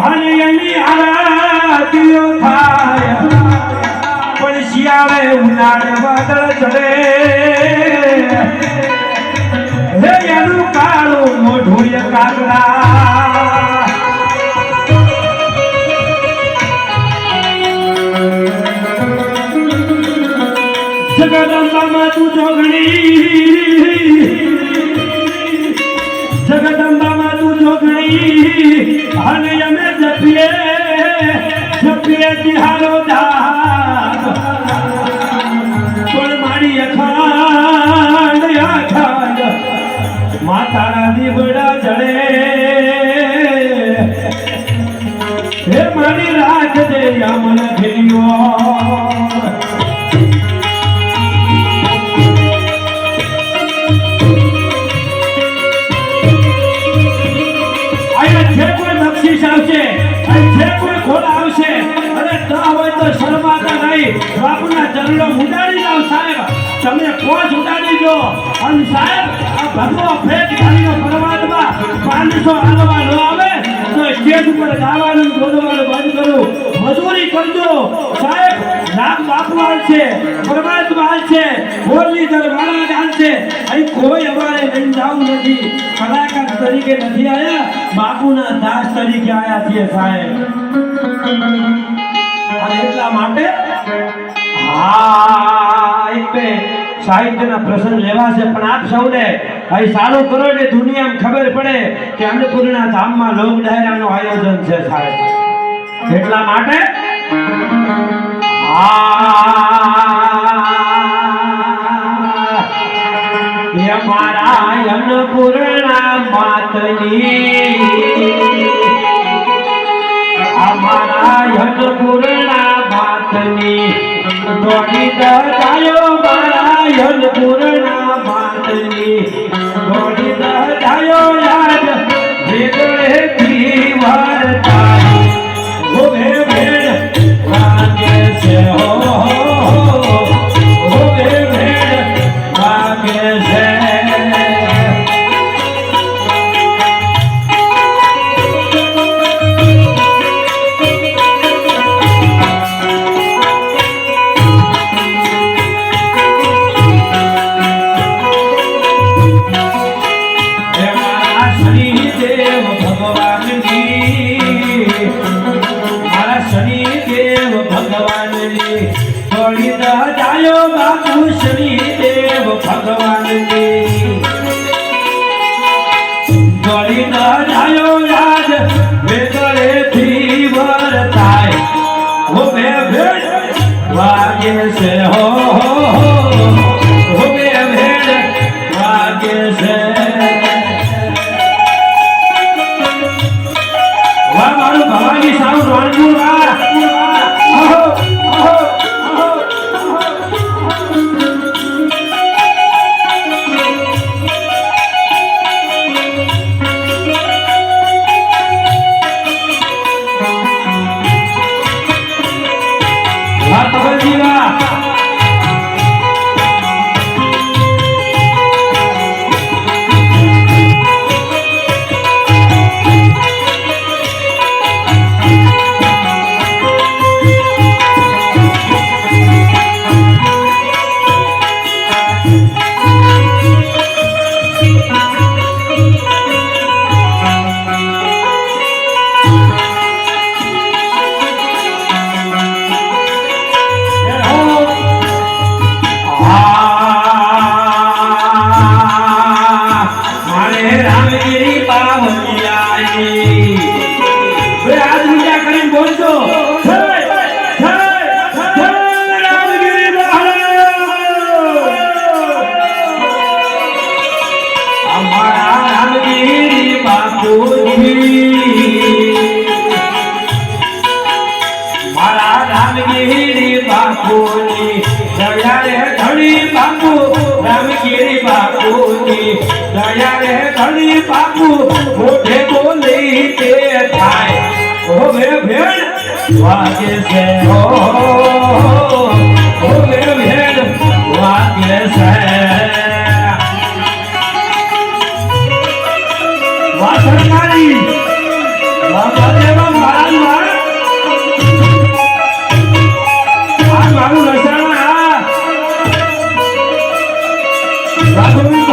ભણેલી આરાધ્યો થાય પણ શિયાળે ઉનાળે વાદળ ચડે હે એનું કાળું મોઢું કાગડા જગદંબામાં તું જોગણી. જગદંબામાં જોગણી અને અમે જપીએ જપીએ તિહારો દાસ પણ મારી અખાંડ અખાંડ માતાના દીવડા જડે. હે મારી રાખ દે યમન ઘેરિયો નહીં. બાપુના ચરણો ઉડાડી જાઓ સાહેબ. તમે કોચ ઉડાડી દો. અને સાહેબ, આ ભગવો ફેટ ખાલીનો પરમાત્મા પાંચસો આલવા ન આવે, તો સ્ટેજ ઉપર ગાવાનું જોડવાનું બંધ કરું. મજૂરી કરજો. સાહેબ નામ બાપુ છે પરમાત્મા છે મુરલીધર મહારાજ હાલશે. અહીં કોઈ અમારે લઈને જવું નથી. કલાકાર તરીકે નથી આવ્યા બાપુના દાસ તરીકે આયા છીએ સાહેબ. અને એટલા માટે સાહિત્યના પ્રસંગ લેવા છે, પણ આપ સૌને અહીં સારું કરો એટલે દુનિયામાં ખબર પડે કે અન્નપૂર્ણા ધામમાં લોક ડાયરાનું આયોજન છે સાહેબ. એટલા માટે? અમારા અન્નપૂર્ણા માતની દોડી દજાયો મારા અન્નપૂર્ણા માતની બાપુની દયા રે ધણી બાપુ રામગીરી બાપુની દયા રે ધણી બાપુ મોઢે બોલી તે વાગે છે. હો ભોલે ભેદ વાગે છે. વાસણકારી વાસણદેવા મહારાજમાં આ મારું લસણ આ. રાઘવી